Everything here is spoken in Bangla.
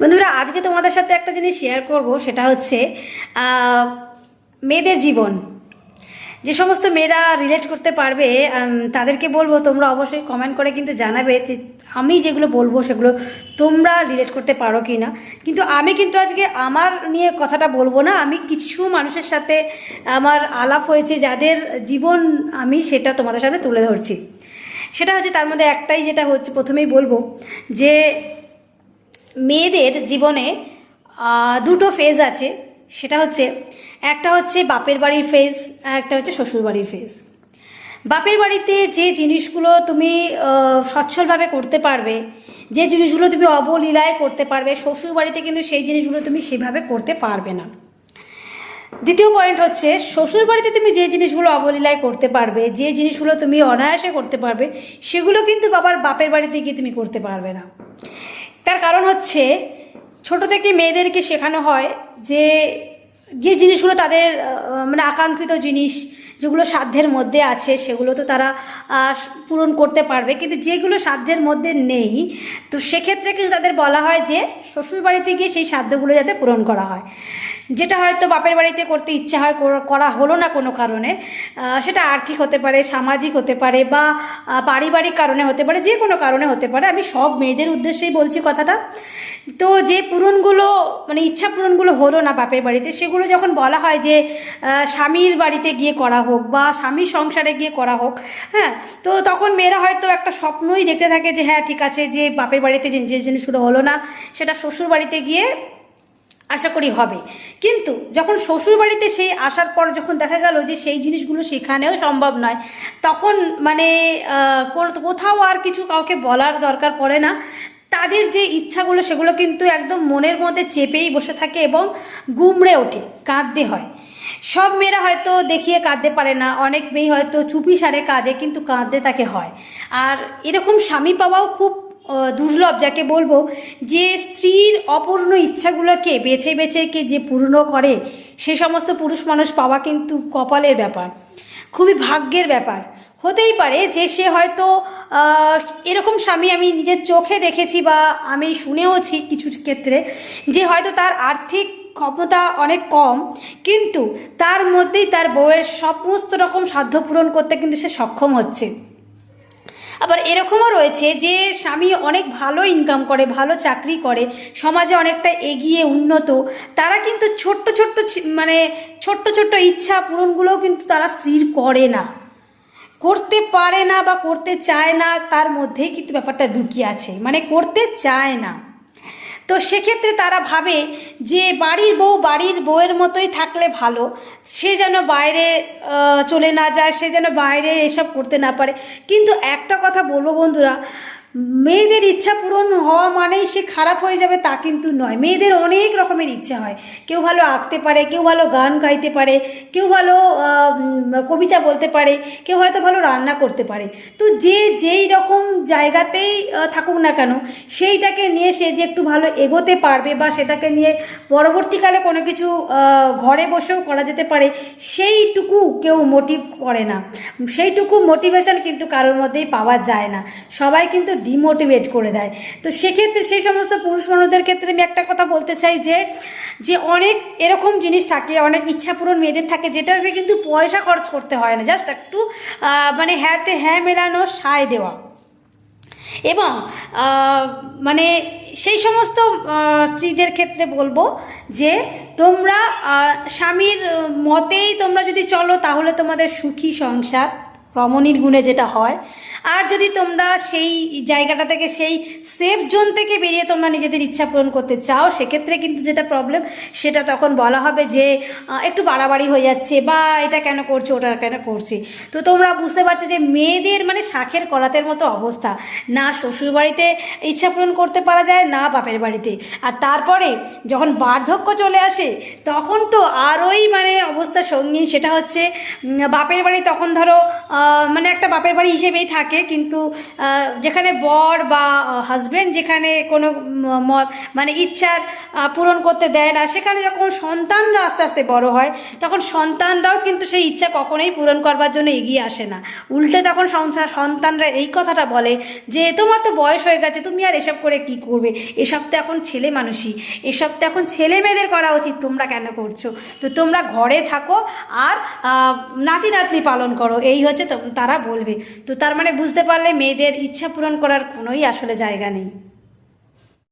বন্ধুরা, আজকে তোমাদের সাথে একটা জিনিস শেয়ার করব, সেটা হচ্ছে মেয়েদের জীবন। যে সমস্ত মেয়েরা রিলেট করতে পারবে তাদেরকে বলব, তোমরা অবশ্যই কমেন্ট করে কিন্তু জানাবে যে আমি যেগুলো বলব, সেগুলো তোমরা রিলেট করতে পারো কি না কিন্তু আমি কিন্তু আজকে আমার নিয়ে কথাটা বলব না, আমি কিছু মানুষের সাথে আমার আলাপ হয়েছে, যাদের জীবন আমি সেটা তোমাদের সামনে তুলে ধরছি। সেটা হচ্ছে, তার মধ্যে একটাই যেটা হচ্ছে, প্রথমেই বলব যে মেয়েদের জীবনে দুটো ফেজ আছে। সেটা হচ্ছে, একটা হচ্ছে বাপের বাড়ির ফেজ একটা হচ্ছে শ্বশুর বাড়ির ফেজ বাপের বাড়িতে যে জিনিসগুলো তুমি সচ্ছলভাবে করতে পারবে, যে জিনিসগুলো তুমি অবলীলায় করতে পারবে, শ্বশুর বাড়িতে কিন্তু সেই জিনিসগুলো তুমি সেভাবে করতে পারবে না। দ্বিতীয় পয়েন্ট হচ্ছে, শ্বশুর বাড়িতে তুমি যে জিনিসগুলো অবলীলায় করতে পারবে, যে জিনিসগুলো তুমি অনায়াসে করতে পারবে, সেগুলো কিন্তু বাবার বাপের বাড়িতে গিয়ে তুমি করতে পারবে না। তার কারণ হচ্ছে ছোট থেকে মেয়েদেরকে শেখানো হয় যে যে জিনিসগুলো তাদের মানে আকাঙ্ক্ষিত জিনিস যেগুলো সাধ্যের মধ্যে আছে সেগুলো তো তারা পূরণ করতে পারবে। কিন্তু যেগুলো সাধ্যের মধ্যে নেই, তো সেক্ষেত্রে কিন্তু তাদের বলা হয় যে শ্বশুরবাড়িতে গিয়ে সেই সাধ্যগুলো যাতে পূরণ করা হয়। যেটা হয়তো বাপের বাড়িতে করতে ইচ্ছা হয়, করা হলো না কোনো কারণে সেটা আর্থিক হতে পারে, সামাজিক হতে পারে বা পারিবারিক কারণে হতে পারে, যে কোনো কারণে হতে পারে। আমি সব মেয়েদের উদ্দেশ্যেই বলছি কথাটা। তো যে পূরণগুলো মানে ইচ্ছা পূরণগুলো হলো না বাপের বাড়িতে, সেগুলো যখন বলা হয় যে স্বামীর বাড়িতে গিয়ে করা হোক বা স্বামীর সংসারে গিয়ে করা হোক হ্যাঁ তো তখন মেয়েরা হয়তো একটা স্বপ্নই দেখতে থাকে যে হ্যাঁ ঠিক আছে যে, বাপের বাড়িতে যে জিনিসগুলো হলো না, সেটা শ্বশুর বাড়িতে গিয়ে আশা করি হবে। কিন্তু যখন শ্বশুর বাড়িতে সেই আসার পর যখন দেখা গেল যে সেই জিনিসগুলো সেখানেও সম্ভব নয়, তখন মানে কোথাও আর কিছু কাউকে বলার দরকার পড়ে না। তাদের যে ইচ্ছাগুলো সেগুলো কিন্তু একদম মনের মধ্যে চেপেই বসে থাকে এবং গুমড়ে ওঠে, কাঁদতে হয়। সব মেয়েরা হয়তো দেখিয়ে কাঁদতে পারে না, অনেক মেয়ে হয়তো চুপি সারে কাঁদে, কিন্তু কাঁদতে তাকে হয়। আর এরকম স্বামী পাওয়াও খুব দুর্লভ যাকে বলব, যে স্ত্রীর অপূর্ণ ইচ্ছাগুলোকে বেছে বেছে কে যে পূর্ণ করে, সে সমস্ত পুরুষ মানুষ পাওয়া কিন্তু কপালের ব্যাপার, খুবই ভাগ্যের ব্যাপার। হতেই পারে যে সে হয়তো এরকম স্বামী আমি নিজের চোখে দেখেছি বা আমি শুনেওছি কিছু ক্ষেত্রে, যে হয়তো তার আর্থিক ক্ষমতা অনেক কম, কিন্তু তার মধ্যেই তার বউয়ের সমস্ত রকম সাধ্য পূরণ করতে কিন্তু সে সক্ষম হচ্ছে। আবার এরকমও রয়েছে যে স্বামী অনেক ভালো ইনকাম করে, ভালো চাকরি করে, সমাজে অনেকটা এগিয়ে উন্নত, তারা কিন্তু ছোট্ট ছোট্ট মানে ছোট্ট ছোট্ট ইচ্ছা পূরণগুলোও কিন্তু তারা স্ত্রীর করে না। করতে পারে না বা করতে চায় না, তার মধ্যেই কিন্তু ব্যাপারটা ঢুকিয়ে আছে। মানে করতে চায় না। তো সেক্ষেত্রে তারা ভাবে যে বাড়ির বউ বাড়ির বউয়ের মতোই থাকলে ভালো। সে যেন বাইরে চলে না যায়, সে যেন বাইরে এসব করতে না পারে। কিন্তু একটা কথা বলব বন্ধুরা মেয়েদের ইচ্ছা পূরণ হওয়া মানেই সে খারাপ হয়ে যাবে তা কিন্তু নয়। মেয়েদের অনেক রকমের ইচ্ছা হয়। কেউ ভালো আঁকতে পারে, কেউ ভালো গান গাইতে পারে, কেউ ভালো কবিতা বলতে পারে, কেউ হয়তো ভালো রান্না করতে পারে। তো যে যেই রকম জায়গাতেই থাকুক না কেন, সেইটাকে নিয়ে সে যে একটু ভালো এগোতে পারবে বা সেটাকে নিয়ে পরবর্তীকালে কোনো কিছু ঘরে বসেও করা যেতে পারে, সেইটুকু কেউ মোটিভ করে না। সেইটুকু মোটিভেশন কিন্তু কারোর মধ্যেই পাওয়া যায় না। সবাই কিন্তু ডিমোটিভেট করে দেয়। তো সেক্ষেত্রে সেই সমস্ত পুরুষ মানুষদের ক্ষেত্রে আমি একটা কথা বলতে চাই যে যে অনেক এরকম জিনিস থাকে, অনেক ইচ্ছা পূরণ মেয়েদের থাকে যেটাতে কিন্তু পয়সা খরচ করতে হয় না। জাস্ট একটু মানে হ্যাঁতে হ্যাঁ মেলানো, সায় দেওয়া। এবং মানে সেই সমস্ত স্ত্রীদের ক্ষেত্রে বলব যে, তোমরা স্বামীর মতেই তোমরা যদি চলো তাহলে তোমাদের সুখী সংসার রমণীর গুণে যেটা হয়। আর যদি তোমরা সেই জায়গাটা থেকে সেই সেফ জোন থেকে বেরিয়ে তোমরা নিজেদের ইচ্ছা পূরণ করতে চাও, সেক্ষেত্রে কিন্তু যেটা প্রবলেম সেটা তখন বলা হবে যে একটু বাড়াবাড়ি হয়ে যাচ্ছে বা এটা কেন করছে, ওটা কেন করছে। তো তোমরা বুঝতে পারছ যে মেয়েদের মানে শাখের করাতের মতো অবস্থা। না শ্বশুরবাড়িতে ইচ্ছা পূরণ করতে পারা যায়, না বাপের বাড়িতে। আর তারপরে যখন বার্ধক্য চলে আসে, তখন তো আরোই মানে অবস্থা সঙ্গীন, সেটা হচ্ছে বাপের বাড়ি তখন ধরো মানে একটা বাপের বাড়ি হিসেবেই থাকে, কিন্তু যেখানে বর বা হাজবেন্ড যেখানে কোনো মানে ইচ্ছার পূরণ করতে দেয় না, সেখানে যখন সন্তানরা আস্তে আস্তে বড় হয়, তখন সন্তানরাও কিন্তু সেই ইচ্ছা কখনোই পূরণ করবার জন্য এগিয়ে আসে না। উল্টে তখন সংসার, সন্তানরা এই কথাটা বলে যে, তোমার তো বয়স হয়ে গেছে, তুমি আর এসব করে কি করবে? এসব তো এখন ছেলে মানুষই, এসব তো এখন ছেলে মেয়েদের করা উচিত, তোমরা কেন করছ? তো তোমরা ঘরে থাকো আর নাতি নাতনি পালন করো। এই হচ্ছে তারা বলবে। তো তার মানে বুঝতে পারলে মেয়েদের ইচ্ছা পূরণ করার কোনোই আসলে জায়গা নেই।